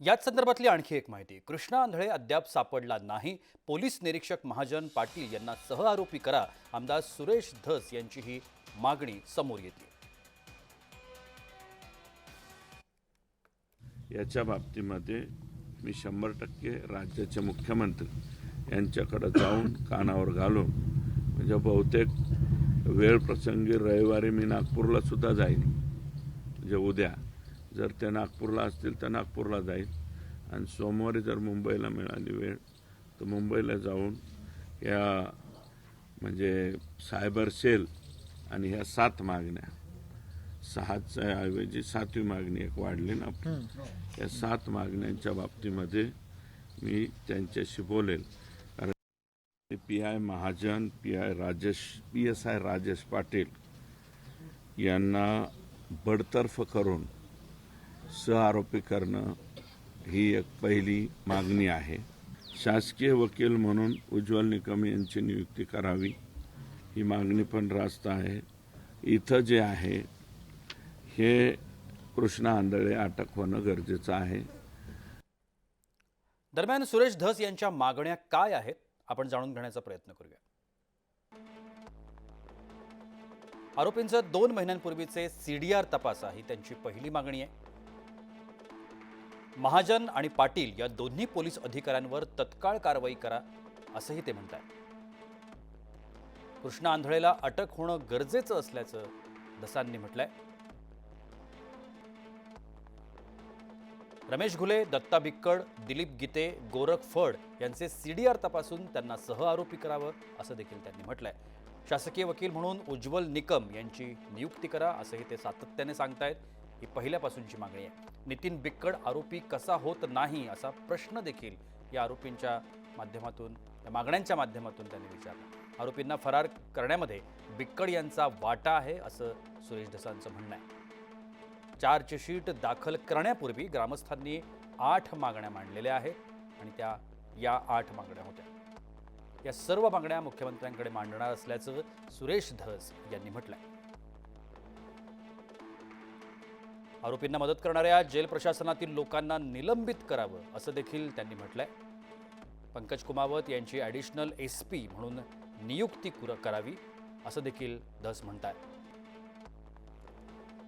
याच संदर्भातली आणखी एक माहिती. कृष्णा आंधळे अद्याप सापडला नाही. पोलीस निरीक्षक महाजन पाटील यांना सहआरोपी करा. आमदार सुरेश धस यांची ही मागणी समोर येते. याच्या बाबतीमध्ये मी शंभर टक्के राज्याचे मुख्यमंत्री यांच्याकडे जाऊन कानावर घालून म्हणजे बहुतेक वेळ प्रसंगी रविवारी मी नागपूरला सुद्धा जाईन. म्हणजे उद्या. जर ते नागपूरला असतील तर नागपूरला जाईल. आणि सोमवारी जर मुंबईला मिळाली वेळ तर मुंबईला जाऊन या म्हणजे सायबर सेल आणि ह्या सात मागण्या सहाच्या ऐवजी सातवी मागणी एक वाढली ना. या सात मागण्यांच्या बाबतीमध्ये मी त्यांच्याशी बोलेल. कारण P I Mahajan P I Rajesh P S I Rajesh Patil यांना बडतर्फ करून सहआरोपी करणं ही एक पहिली मागणी आहे. शासकीय वकील म्हणून उज्ज्वल निकम यांची नियुक्ती करावी ही मागणी पण रास्त आहे. इथं जे आहे हे कृष्णा आंधळे अटक होणं गरजेचं आहे. दरम्यान सुरेश धस यांच्या मागण्या काय आहेत आपण जाणून घेण्याचा प्रयत्न करूया. आरोपींचं दोन महिन्यांपूर्वीचे सीडीआर तपासा ही त्यांची पहिली मागणी आहे. महाजन आणि पाटील या दोन्ही पोलीस अधिकाऱ्यांवर तत्काळ कारवाई करा असंही ते म्हणत आहेत कृष्णा आंधळेला अटक होणं गरजेचं असल्याचं दसांनी म्हटलंय. रमेश घुले दत्ता बिक्कड दिलीप गीते गोरख फड यांचे सीडीआर तपासून त्यांना सहआरोपी करावं असं देखील त्यांनी म्हटलंय. शासकीय वकील म्हणून उज्ज्वल निकम यांची नियुक्ती करा असंही ते सातत्याने सांगतायत. ही पहिल्यापासूनची मागणी आहे. नितीन बिक्कड आरोपी कसा होत नाही असा प्रश्न देखील या आरोपींच्या माध्यमातून या मागण्यांच्या माध्यमातून त्यांनी विचारला. आरोपींना फरार करण्यामध्ये बिक्कड यांचा वाटा आहे असं सुरेश धसांचं म्हणणं आहे. चार्जशीट दाखल करण्यापूर्वी ग्रामस्थांनी आठ मागण्या मांडलेल्या आहेत आणि त्या या आठ मागण्या होत्या. या सर्व मागण्या मुख्यमंत्र्यांकडे मांडणार असल्याचं सुरेश धस यांनी म्हटलंय. आरोपींना मदत करणाऱ्या जेल प्रशासनातील लोकांना निलंबित करावं असं देखील त्यांनी म्हटलंय. पंकज कुमावत यांची ॲडिशनल एस पी म्हणून नियुक्ती कुर- करावी असं देखील धस म्हणतात